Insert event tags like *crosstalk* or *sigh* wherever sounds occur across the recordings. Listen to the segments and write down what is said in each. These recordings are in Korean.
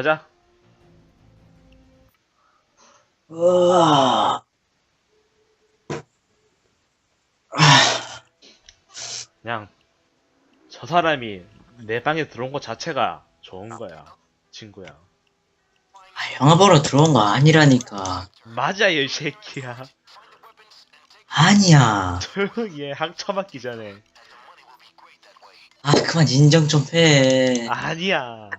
가자. 으아. 그냥 저 사람이 내 방에 들어온 것 자체가 좋은 거야, 친구야. 아, 영화 보러 들어온 거 아니라니까. 맞아, 이 새끼야. 아니야. 조용히 해, 항처 맞기 전에. 아, 그만 인정 좀 해. 아니야.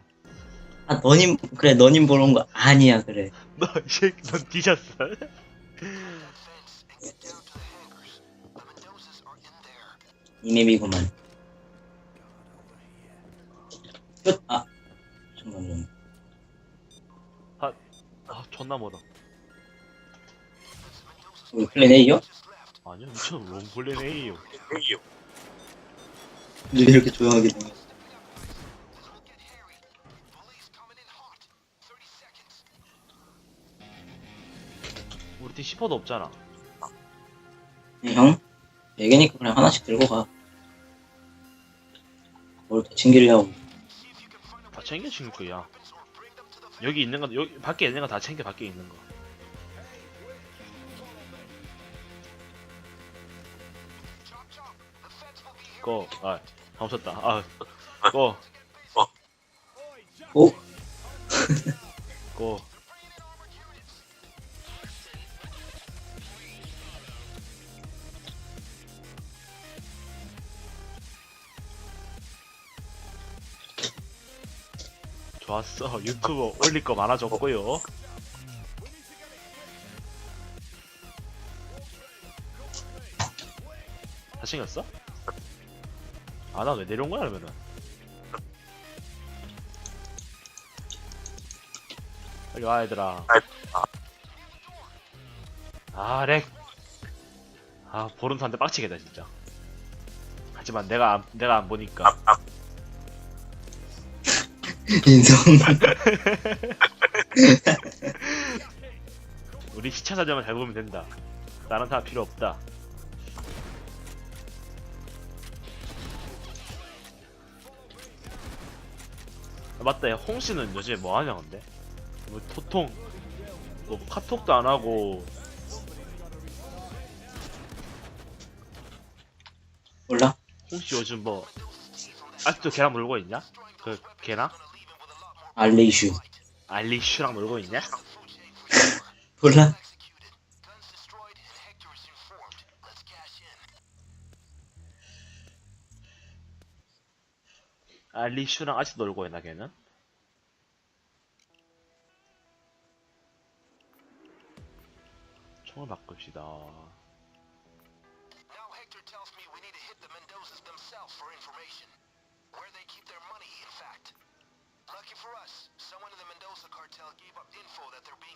아, 너님, 그래, 너님 보러 온 거 아니야, 그래. *laughs* 너, 이 새끼, 넌 뒤졌어. *laughs* 이 맵이구만. 끝, 아. 잠깐만. 아, 존나 멀어. 우리 플랜 A요? 아니야, 미쳐, 롱블레네이요. 왜 이렇게 조용하게 돼? 우리 팀 10호도 없잖아. 네, 형? 네 개니까 그냥 하나씩 들고 가. 뭘 더 챙기려고. 다 챙겨 챙길 거야. 여기 있는 거, 여기, 밖에 있는 거 다 챙겨, 밖에 있는 거. 고, 아, 다 없었다. 아, 고, 오? 고. 좋았어. *laughs* 유튜브 올릴 거 많아졌고요. 다 챙겼어? 아, 나 왜 내려온 거야, 그러면은? 빨리 와, 얘들아. 아, 렉. 아, 보름사한테 빡치겠다, 진짜. 하지만 내가 안, 내가 안 보니까. 인성. *laughs* 우리 시차사정을 잘 보면 된다. 다른 사람 필요 없다. 아, 맞다. 야, 홍 씨는 요즘에 뭐 하냐, 근데? 뭐, 토통, 뭐, 카톡도 안 하고, 몰라? 홍 씨 요즘 뭐, 아직도 걔랑 놀고 있냐? 그, 걔랑? 알레이슈. 알리슈랑 놀고 있냐? 몰라? 알리슈랑 아직 놀고 있나, 걔는? 총을 바꿉시다. Now Hector tells me we need to hit the Mendozas themselves for information.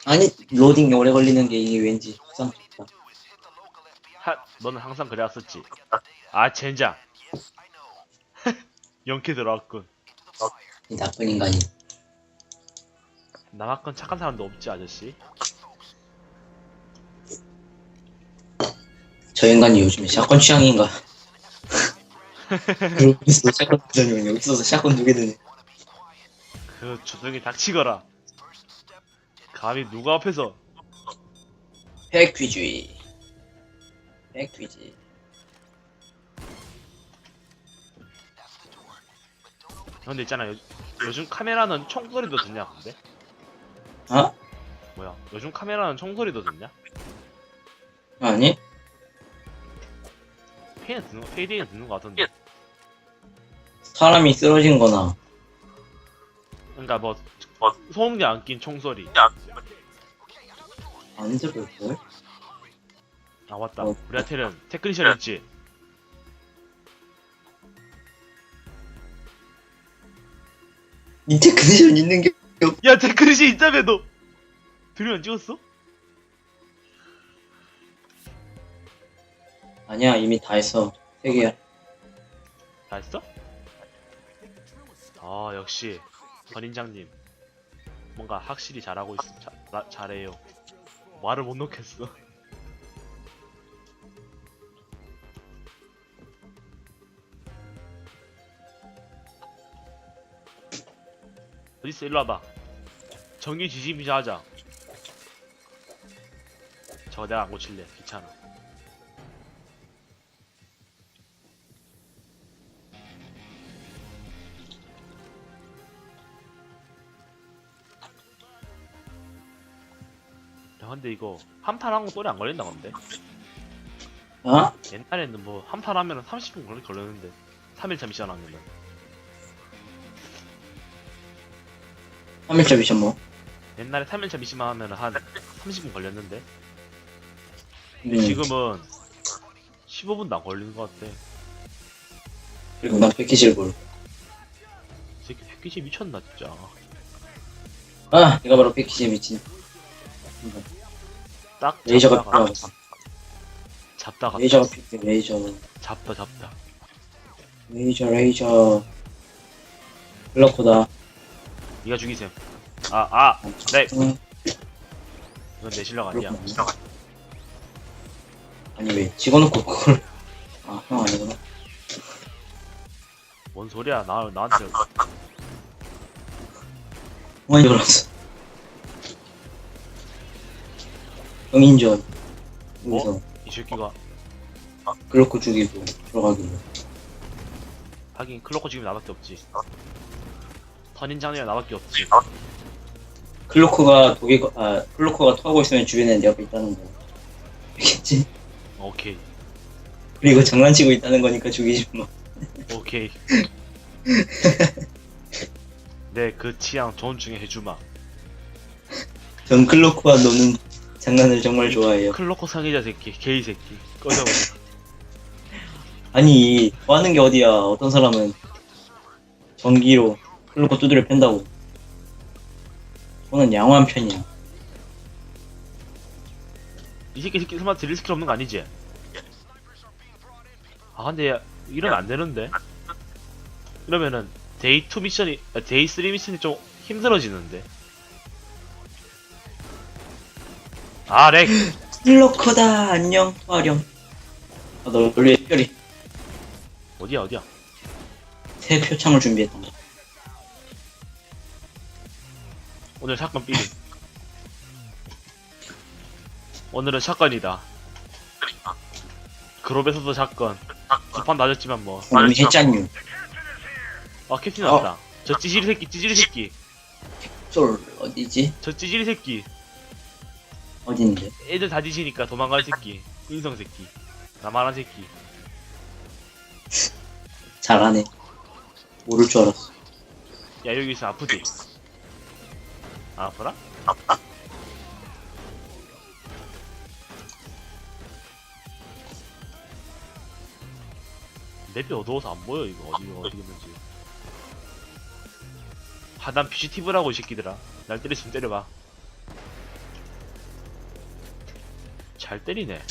아니, 로딩이 오래 걸리는 게 이게 왠지 FBI 하, 너는 항상 그래왔었지. data. 아, 젠장. *laughs* 영케 들어왔군. 이 나쁜 인간이. 나만큼 착한 사람도 없지, 아저씨. 저 인간이 요즘에 샷건 취향인가? *laughs* 있어, 샷건 두자니 여기 있어서 샷건 두개 드네. 그 주둥이 닥치거라. 감히 누가 앞에서 팩퀴주의. 팩퀴지. 근데 있잖아 요, 요즘 카메라는 총소리도 듣냐 근데? 어? 뭐야 요즘 카메라는 총소리도 듣냐? 아니? 페이는 듣는 거 페이디는 듣는 거 같은데 사람이 쓰러진 거나. 그러니까 뭐 소음기 안 낀 총소리 안 들을걸? 아 맞다 어. 우리한테는 테크니션 있지 니 테크니션 있는 게 야 테크니션 있다며 너 들으면 찍었어? 아니야, 이미 다 했어. 세 개야. 다 했어? 아 역시 선인장님 뭔가 확실히 잘하고 있어 자, 나- 잘해요 말을 못 놓겠어 *laughs* 어딨어 일로 와봐 전기 지지미자 하자. 저거 내가 안 고칠래. 귀찮아. 근데 이거 한판한 거 소리 안 걸린다 근데 어? 옛날에는 뭐 한판 하면 30분 걸리 걸렸는데 3일차 미션 하면은 3일차 미션 뭐? 옛날에 3일차 미션만 하면 한 30분 걸렸는데 음, 지금은 15분도 안 걸리는 것 같아. 그리고 난 패키지를 볼. 이 새끼 패키지 미쳤나 진짜. 아, 내가 바로 패키지에 미친. 딱 레이저가 잡다가 필요하겠어. 잡다가 레이저가 필요해, 레이저. 잡다 잡다. 레이저, 레이저. 블러코다. 네가 죽이셈. 아 아. 네. 응, 이건 내 실력 아니야. 아니, 왜, 집어넣고 그걸. 아, 형 아니구나. 뭔 소리야? 나 나한테 많이 걸었어. 뭐? 여기서 이 새끼가 글로코 죽이고 들어가기로. 하긴 클로커 지금 나밖에 없지. 선인장님이 나밖에 없지. 클로코가 독이, 아, 클로코가 토하고 있으면 주변에 내 옆에 있다는 거. 알겠지? 오케이 그리고 장난치고 있다는 거니까 죽이지 마. 오케이. *laughs* 내 그 취향 존중해 해주마. 전 클로코와 노는 장난을 정말 좋아해요. 클로커 상의자 새끼, 게이 새끼. 꺼져버려. *laughs* 아니, 뭐 하는 게 어디야. 어떤 사람은 전기로 클로코 두드려 팬다고. 저는 양호한 편이야. 이 새끼 새끼 설마 드릴 스킬 없는 거 아니지? 아 근데 이러면 안 되는데. 이러면은 데이 2 미션이 아, 데이 3 미션이 좀 힘들어지는데. 아 렉. 클로코다. 안녕, 토아령. 아, 너 원래 특별히 어디야 어디야? 새 표창을 준비했던 거. 오늘 사건 삐리. 오늘은 사건이다. 그룹에서도 사건. 두판 낮았지만 뭐. 이미 했잖유. 아 캡틴 어. 왔다. 저 찌질이 새끼, 찌질이 새끼. 솔, 어디지? 저 찌질이 새끼. 어딘데? 애들 다 지시니까 도망갈 새끼. 인성 새끼. 나만한 새끼. 잘하네. 모를 줄 알았어. 야 여기서 아프지? 아, 아프나? 맵이 어두워서 안 보여 이거 어디 어디 있는지. 하단 PCTV라고 이 새끼들아. 날 때렸으면 때려봐. 잘 때리네.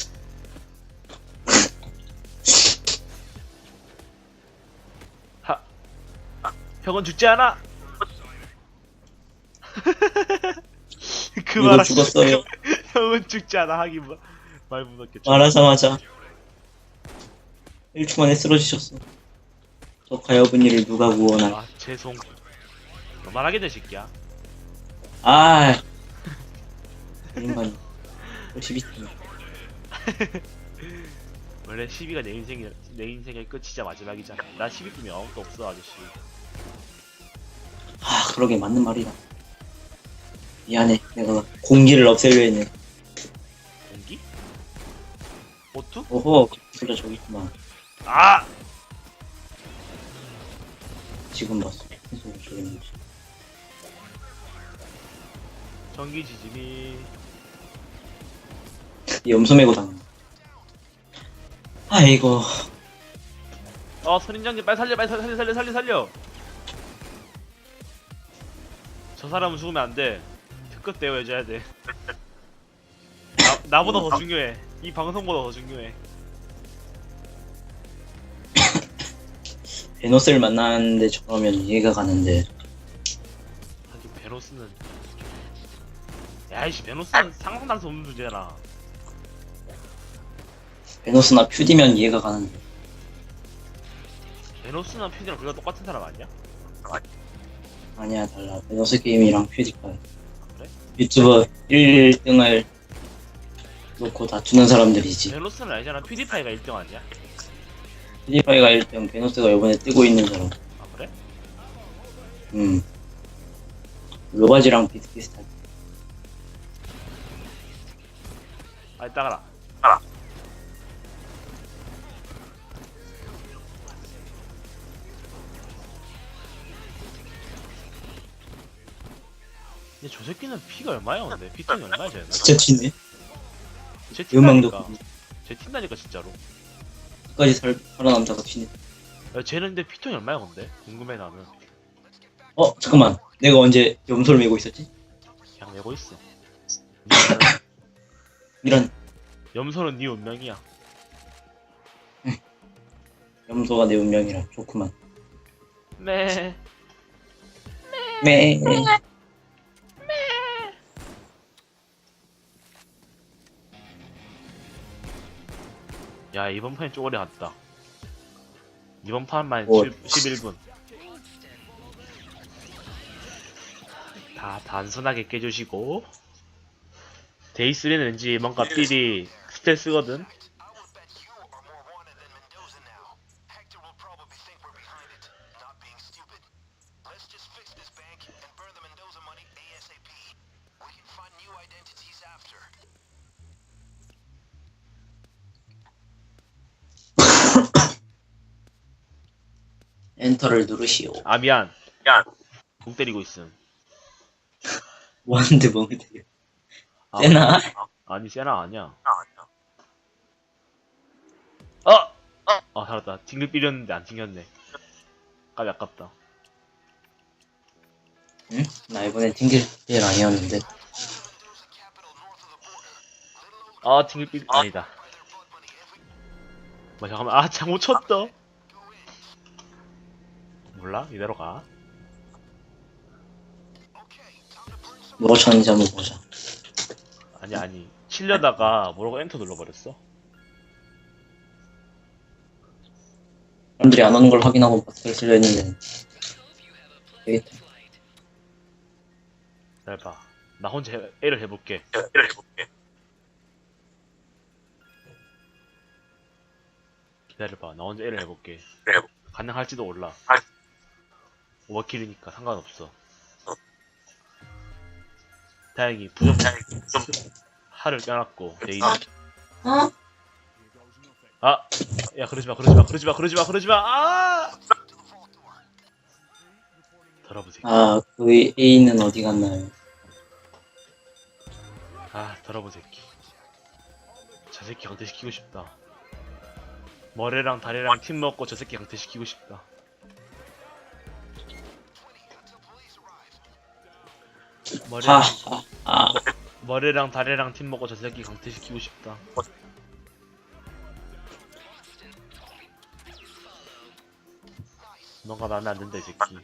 하. 형은 죽지 않아. *laughs* 그 이거 말 죽었어요. 형은 *laughs* 죽지 않아 하기 뭐- 말 무섭겠죠. 말하자마자 1초 만에 쓰러지셨어. 저 가여분이를 누가 구원할? 아 죄송. 그만하겠네 새끼야. 아, *laughs* 열심히 했네. *laughs* 원래 12가 내 인생이 내 인생의 끝이자 마지막이잖아. 나 12꿈이 아무것도 없어 아저씨. 아, 그러게 맞는 말이다. 미안해, 내가 공기를 없애려 했네. 공기? 오투? 오호, 그래 저기 있구만. 아! 지금 봤어. 소리 저기 있는지. 전기 지짐이. 이 염소 메고 다녀. 아이고, 어 선인장님 빨리 살려 빨리 살려 살려 살려 살려 살려. 저 사람은 죽으면 안 돼. 특급 대우해줘야 돼. 나, 나보다 더 중요해. 이 방송보다 더 중요해. *coughs* 베노스를 만났는데 저러면 이해가 가는데. 하긴 베노스는 야이씨 베노스는 상상할 수 없는 주제잖아 베노스나 퓨디면 이해가 가는데. 베노스랑 퓨디랑 우리가 똑같은 사람 아니야? 아니야, 달라. 베노스 게임이랑 퓨디가 유튜버 1등을 놓고 다투는 사람들이지. 벨로스는 아니잖아 퓨디파이가 1등 아니야? 피디파이가 1등, 베노스가 이번에 뜨고 있는 사람. 아 그래? 음. 로바지랑 비슷비슷하지. 아 따가라 근데 저 새끼는 피가 얼마야 근데 피통이 얼마야 쟤는 진짜 튀네. 쟤 음악도 튄다니까 쟤 튄다니까 진짜로 끝까지 살, 살아남다가 튀네. 야, 쟤는 근데 피통이 얼마야 근데 궁금해 나는 어, 잠깐만. 내가 언제 염소를 메고 있었지? 그냥 내고 있어 네 운명. 이런 염소는 네 운명이야 염소가 내 운명이라 좋구만. 네 매. 야 이번 판이 쪼그려 갔다. 이번 판만 뭐. 11분. 다 단순하게 깨주시고. 데이3는 왠지 뭔가 삘이 스트레스거든 엔터를 누르시오. 아 미안 미안. 공 때리고 있음 뭐하는데 멍이 되게. 아, 세나? 아니 세나 아니야 아, 아니야. 어! 아 살았다 튕길 삐렸는데 안 튕겼네 까비 아깝다 응? 나 이번엔 튕길 일 아니었는데. 아 튕길 삐 아니다 뭐 잠깐만 아 잘 못 쳤다 몰라 이대로 가 뭐가 쳤는지 한번 보자. 아니 아니 치려다가 뭐라고 엔터 눌러버렸어 사람들이 안 오는 걸 확인하고 버스를 쓰려 했는데. 되겠다. 기다려봐 나 혼자 해, A를 해볼게 A를 해볼게. 기다려봐 나 혼자 A를 해볼게 그래. 가능할지도 몰라 알- 오버킬이니까 상관없어 다행히 부정 좀 하를 껴놨고 데이는 어? 아! 야 그러지 마 그러지 마 그러지 마 그러지 마 그러지 마 아! 더러브 새끼 아, 그 A는 어디 갔나요? 아 더러브 새끼 저 새끼 강퇴시키고 싶다 머리랑 다리랑 팀 먹고 저 새끼 강퇴시키고 싶다 머리랑, 하, 하, 아, 머리랑 다리랑 팀 먹고 저 새끼 강퇴시키고 싶다. 뭔가 마음에 안 든다 이 새끼.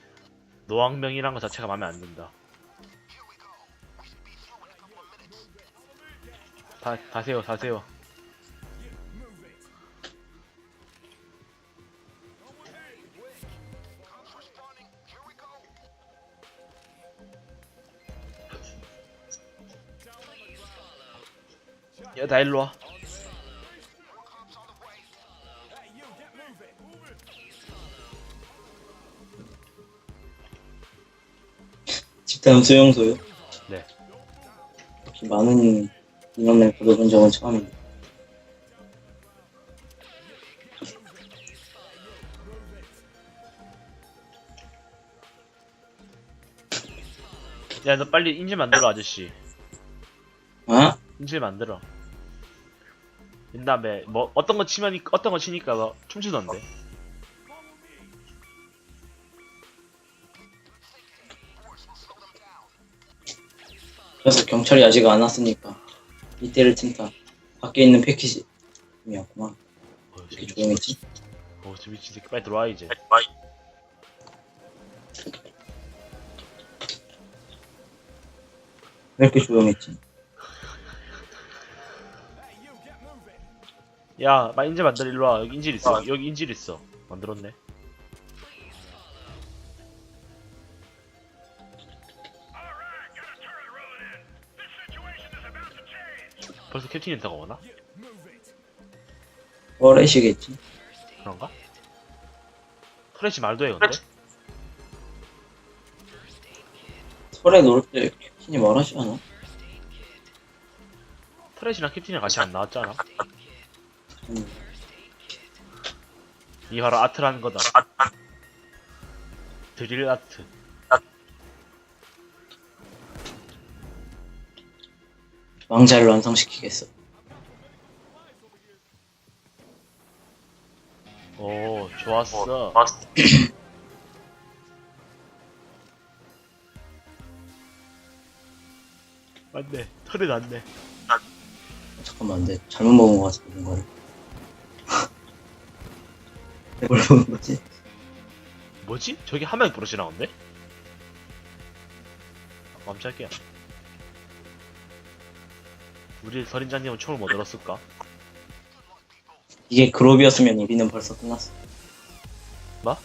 노왕명이란 거 자체가 마음에 안 든다. 다, 다 세워 다 세워 야다 일로 와 집단 수용소요? 네. 이렇게 많은 인원을 거둬본 적은 처음입니다. 야 너 빨리 인질 만들어 아저씨 어? 인질 만들어 그 다음에 뭐 어떤 거 치면 어떤 거 치니까 너 춤추던데 그래서 경찰이 아직 안 왔으니까 이때를 틈타 밖에 있는 패키지이었구만. 어, 저 이렇게 조용했지? 어, 저 미친 새끼 빨리 들어와 이제 왜 이렇게 조용했지? 야, 마 인질 만들어 일로 와. 여기 인질 있어. 여기 인질 있어. 만들었네. 벌써 캡틴 인터가 오나? 월렛이겠지. 그런가? 트래시 말도 해 근데? 설에 놀 때 캡틴이 말하지 않아? 트래시랑 캡틴이랑 같이 안 나왔잖아 음. 이게 바로 아트라는 거다 드릴 아트. 왕자를 완성시키겠어. 오 좋았어. 맞네. 털이 났네. 잠깐만, 근데 잘못 먹은 거 같아, 뭔가를. 뭘 먹은 거지? 뭐지? 저기 한 명이 부러지 나온데? 아, 깜짝이야 우리 서린자님은 총을 못 얻었을까? 이게 그룹이었으면 우리는 벌써 끝났어. 뭐?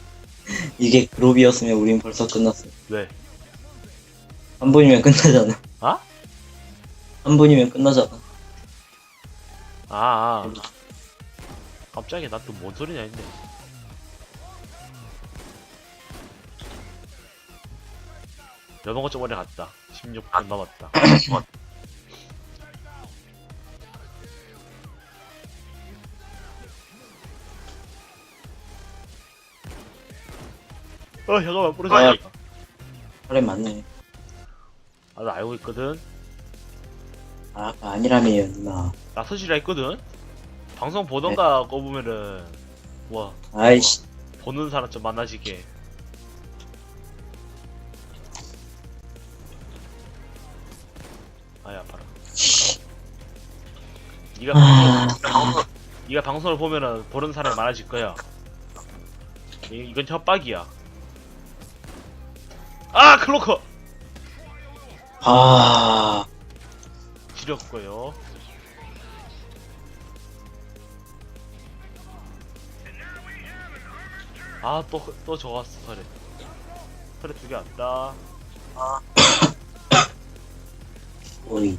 *laughs* 이게 그룹이었으면 우린 벌써 끝났어. 왜? 한 분이면 끝나잖아. 아? 한 분이면 끝나잖아. 아, 아. 깜짝이야 난또뭔 소리냐 했네. 여봉어 저번에 갔다. 16분 남았다. 어 잠깐만 부러졌다. 그래, 맞네. 아나 알고 있거든. 아, 아까 아니라며요, 누나. 나 서실이라 했거든 방송 보던가 꺼보면은 와 아이씨. 보는 사람 좀 만나지게. 아야 아파라. 니가 아, 방송, 니가 방송을 보면은 보는 사람이 많아질 거야. 이, 이건 협박이야. 아 클로커! 아, 지렸고요 아 또 또 저갔어 설에. 설에 두개 왔다. *coughs* 우리.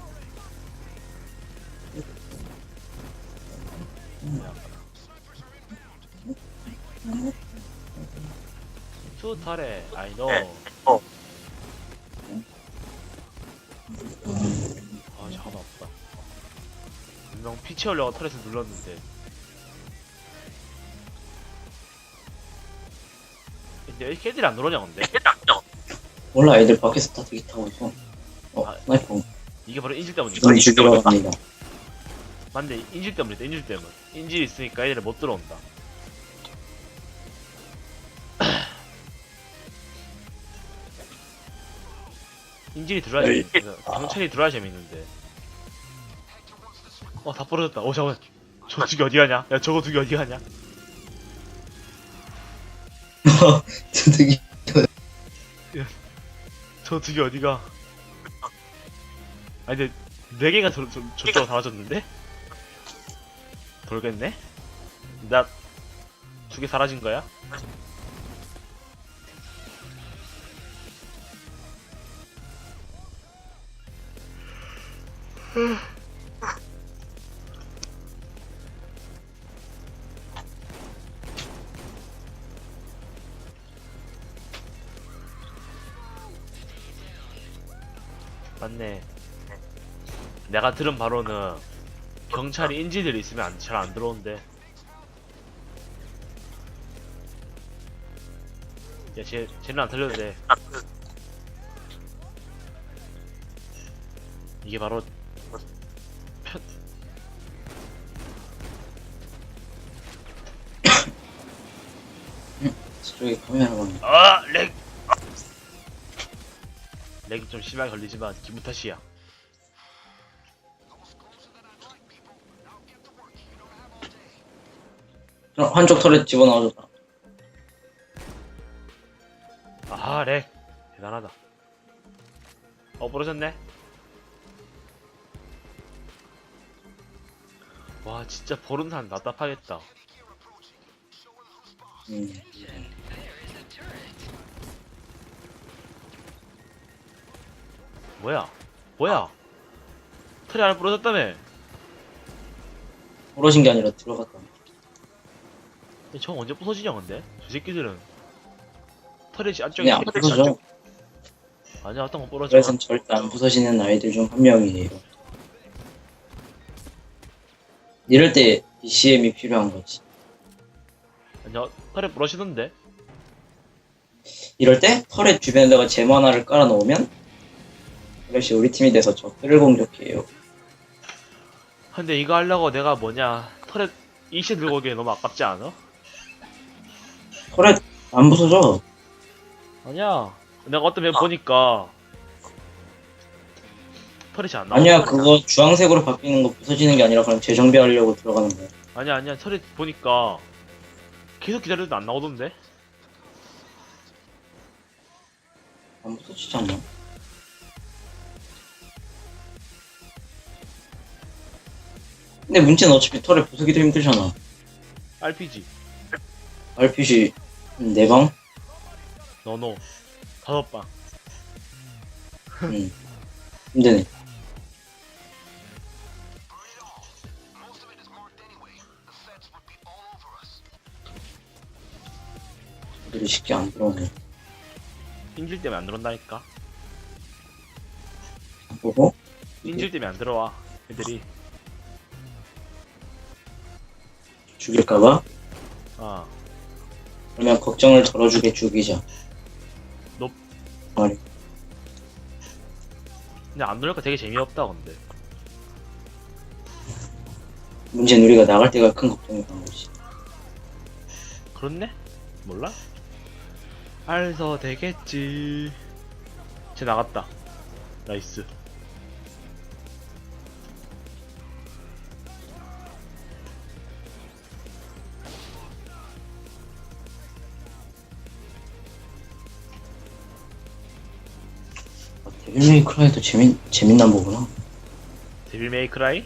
투 털에 아이 노아 잠깐만 아프다. 분명 피 채우려고 털에서 눌렀는데 근데 왜 이렇게 애들이 안 늘어냐 근데 몰라, 애들 밖에서 다 되게 타고 있어. 어, 아. 스나이퍼. 이게 바로 인질 때문이다 이건 죽이러 갑니다. 맞네 인질 때문이다 인질 때문 인질 있으니까 애들이 못 들어온다 *sighs* 인질이 들어야 에이. 재밌는데 경찰이 들어야 재밌는데 어다 부러졌다 어 잠깐만 저 두개 어디 가냐 야 저거 두 개 어디 가냐 *laughs* 저 두 개 어디가 아니 근데 네 개가 저, 저, 저쪽으로 사라졌는데? 돌겠네? 나 두 개 사라진 거야? 내가 들은 바로는 경찰이 인지들이 있으면 잘 안 들어온대. 야, 쟤, 쟤는 안 털려도 돼. 이게 바로 편... *coughs* 저쪽에 카메라가 있네. 아, 렉! 렉이 좀 심하게 걸리지만 기분 탓이야. 한쪽 털에 집어넣어줬다. 아, 렉. 대단하다. 어, 부러졌네. 와, 진짜 사람 답답하겠다. 음. 뭐야? 뭐야? 털이 하나 부러졌다며 부러진 게 아니라 들어갔다. 저 언제 부서지냐 근데 저 새끼들은 털이 안쪽에 근데 안 부서져. 아니야 어떤 거 부러져 그래서 절대 안 부서지는 아이들 중 한 명이에요. 이럴 때 BCM이 필요한 거지. 아니야 털이 부러지던데 이럴 때 털의 주변에다가 제모 하나를 깔아 놓으면 역시 우리 팀이 돼서 적들을 공격해요. 근데 이거 하려고 내가 뭐냐 털에 이시 들고 오기에 너무 아깝지 않아? 털에 안 부서져. 아니야 내가 어떤 면 보니까 털이 잘안 나와 아니야 그거 주황색으로 바뀌는 거 부서지는 게 아니라 그냥 재정비하려고 들어가는 거야. 아니야 아니야 털이 보니까 계속 기다려도 안 나오던데 안 부서지지 않나? 근데 문제는 어차피 털에 부수기도 힘들잖아. RPG RPG 4방? 너노 다섯 방 응. 힘드네. Over us. 애들이 쉽게 안 들어오네. 인질 때문에 안 들어온다니까 보고 인질 때문에 안 들어와 애들이 죽일까봐? 아 그러면 걱정을 덜어주게 죽이자. 너- 아니, 근데 안 들어오니까 되게 재미없다 근데 문제는 우리가 나갈 때가 큰 걱정이 간 거지. 그렇네? 몰라? 알서 되겠지 쟤 나갔다 나이스 아, 데빌 메이크라이도 재밌, 재밌나 보구나. 데빌 메이크라이?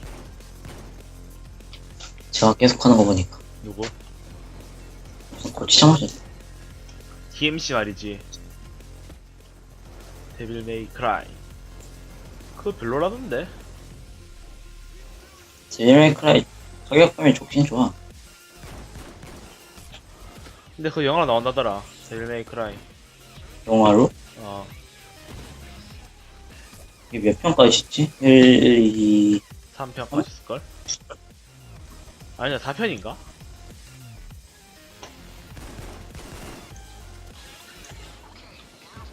제가 계속 하는 거 보니까. 누구? 고치장하죠. DMC 말이지 데빌 메이 크라이 그거 별로라던데 데빌 메이크라이 가격감이 좋긴 좋아. 근데 그 영화 나온다더라 데빌 메이 크라이 영화로? 어 이게 몇 편까지 있지? 1, 2, 3편까지 있을걸? 아니야 4편인가?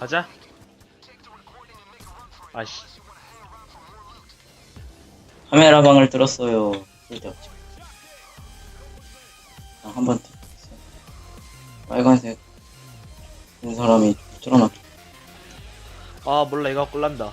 가자 아씨 카메라 방을 들었어요. 쓸데없지. 아, 한번 들었어. 빨간색. 이 사람이 뚫어놨 아 몰라 이거 꼴난다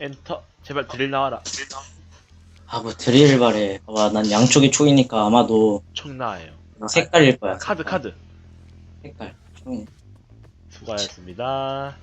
엔터 제발 드릴 나와라 아, 뭐 드릴 바래. 봐봐, 난 양쪽이 초이니까 아마도 총 나와요 색깔일 거야. 카드 카드 색깔. 초이. 수고하셨습니다